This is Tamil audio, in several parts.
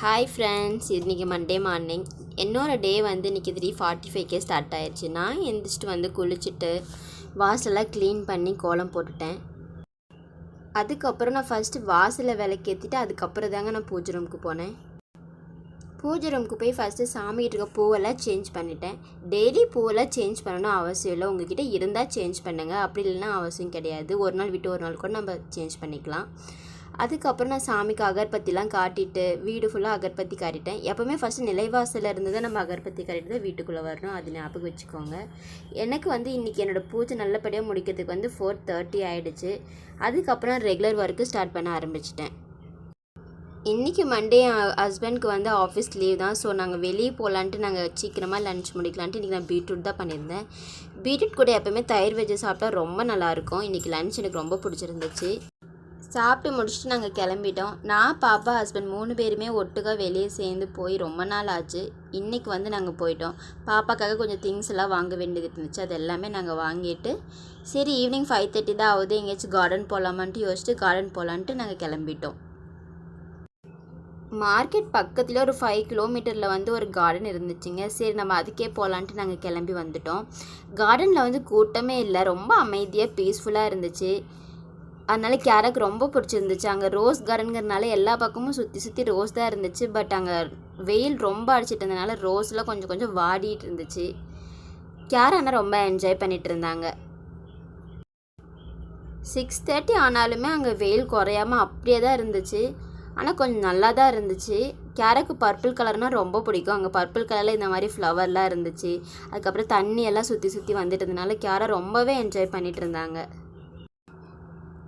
ஹாய் ஃப்ரெண்ட்ஸ் இன்றைக்கி மண்டே மார்னிங் என்னோட டே வந்து இன்றைக்கி த்ரீ ஃபார்ட்டி ஃபைவ்க்கே ஸ்டார்ட் ஆயிடுச்சு நான் எழுந்திரிச்சிட்டு வந்து குளிச்சுட்டு வாசலெல்லாம் க்ளீன் பண்ணி கோலம் போட்டுட்டேன். அதுக்கப்புறம் நான் ஃபஸ்ட்டு வாசலை விளக்கேற்றிட்டு அதுக்கப்புறம் தாங்க நான் பூஜை ரூமுக்கு போனேன். பூஜை ரூமுக்கு போய் ஃபஸ்ட்டு சாமிகிட்ட இருக்க பூவெல்லாம் சேஞ்ச் பண்ணிட்டேன். டெய்லி பூவெல்லாம் சேஞ்ச் பண்ணணும் அவசியம் இல்லை. உங்ககிட்ட இருந்தால் சேஞ்ச் பண்ணுங்கள் அப்படி இல்லைன்னா அவசியம் கிடையாது. ஒரு நாள் விட்டு ஒரு நாள் கூட நம்ம சேஞ்ச் பண்ணிக்கலாம். அதுக்கப்புறம் நான் சாமிக்கு அகர்பத்திலாம் காட்டிட்டு வீடு ஃபுல்லாக அகர்பத்தி காட்டிட்டேன். எப்போவுமே ஃபஸ்ட்டு நிலைவாசலில் இருந்து தான் நம்ம அகர்பத்தி காட்டிட்டு தான் வீட்டுக்குள்ளே வரணும். அது ஞாபகம் வச்சுக்கோங்க. எனக்கு வந்து இன்றைக்கி என்னோடய பூஜை நல்லபடியாக முடிக்கிறதுக்கு வந்து ஃபோர் தேர்ட்டி ஆகிடுச்சு அதுக்கப்புறம் ரெகுலர் ஒர்க்கு ஸ்டார்ட் பண்ண ஆரம்பிச்சிட்டேன். இன்றைக்கி மண்டே ஹஸ்பண்ட்க்கு வந்து ஆஃபீஸ் லீவ் தான். ஸோ நாங்கள் வெளியே போகலான்ட்டு நாங்கள் சீக்கிரமாக லன்ச் முடிக்கலான்ட்டு இன்றைக்கி நான் பீட்ரூட் தான் பண்ணியிருந்தேன். பீட்ரூட் கூட எப்போவுமே தயிர் வச்சு சாப்பிட்டா ரொம்ப நல்லாயிருக்கும் இன்றைக்கி லன்ச் எனக்கு ரொம்ப பிடிச்சிருந்துச்சு. சாப்பிட்டு முடிச்சுட்டு நாங்கள் கிளம்பிட்டோம். நான் பாப்பா ஹஸ்பண்ட் மூணு பேருமே ஒட்டுக்கா வெளியே சேர்ந்து போய் ரொம்ப நாள் ஆச்சு. இன்றைக்கி வந்து நாங்கள் போயிட்டோம். பாப்பாக்காக கொஞ்சம் திங்ஸ் எல்லாம் வாங்க வேண்டியது இருந்துச்சு. அது எல்லாமே நாங்கள் வாங்கிட்டு சரி ஈவினிங் ஃபைவ் தேர்ட்டி தான் ஆகுது. எங்கேயாச்சும் கார்டன் போகலாமான்ட்டு யோசிச்சுட்டு கார்டன் போகலான்ட்டு நாங்கள் கிளம்பிட்டோம். மார்க்கெட் பக்கத்தில் ஒரு ஃபைவ் கிலோமீட்டரில் வந்து ஒரு கார்டன் இருந்துச்சுங்க. சரி நம்ம அதுக்கே போகலான்ட்டு நாங்கள் கிளம்பி வந்துட்டோம். கார்டனில் வந்து கூட்டமே இல்லை. ரொம்ப அமைதியாக பீஸ்ஃபுல்லாக இருந்துச்சு. அதனால கேரக்கு ரொம்ப பிடிச்சிருந்துச்சு. அங்கே ரோஸ் கார்டனுங்கிறதுனால எல்லா பக்கமும் சுற்றி சுற்றி ரோஸ் தான் இருந்துச்சு. பட் அங்கே வெயில் ரொம்ப அடிச்சிட்டு இருந்தனால ரோஸ்லாம் கொஞ்சம் கொஞ்சம் வாடிட்டு இருந்துச்சு. கேர் ஆனால் ரொம்ப என்ஜாய் பண்ணிட்டு இருந்தாங்க. சிக்ஸ் தேர்ட்டி ஆனாலுமே அங்கே வெயில் குறையாம அப்படியே தான் இருந்துச்சு. ஆனால் கொஞ்சம் நல்லா தான் இருந்துச்சு. கேரக்கு பர்பிள் கலர்னால் ரொம்ப பிடிக்கும். அங்கே பர்பிள் கலரில் இந்த மாதிரி ஃப்ளவர்லாம் இருந்துச்சு. அதுக்கப்புறம் தண்ணி எல்லாம் சுற்றி சுற்றி வந்துட்டு இருந்தனால கேரை ரொம்பவே என்ஜாய் பண்ணிட்டு இருந்தாங்க.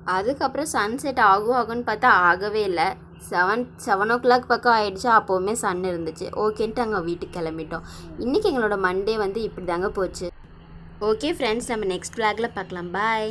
அதுக்கப்புறம் சன்செட் ஆகும் ஆகும்னு பார்த்தா ஆகவே இல்லை. செவன் செவன் ஓ கிளாக் பக்கம் ஆகிடுச்சு அப்போவுமே சன் இருந்துச்சு. ஓகேன்ட்டு அங்கே வீட்டுக்கு கிளம்பிட்டோம். இன்றைக்கி எங்களோட மண்டே வந்து இப்படி தாங்க போச்சு. ஓகே ஃப்ரெண்ட்ஸ் நம்ம நெக்ஸ்ட் விளாகில் பார்க்கலாம். பாய்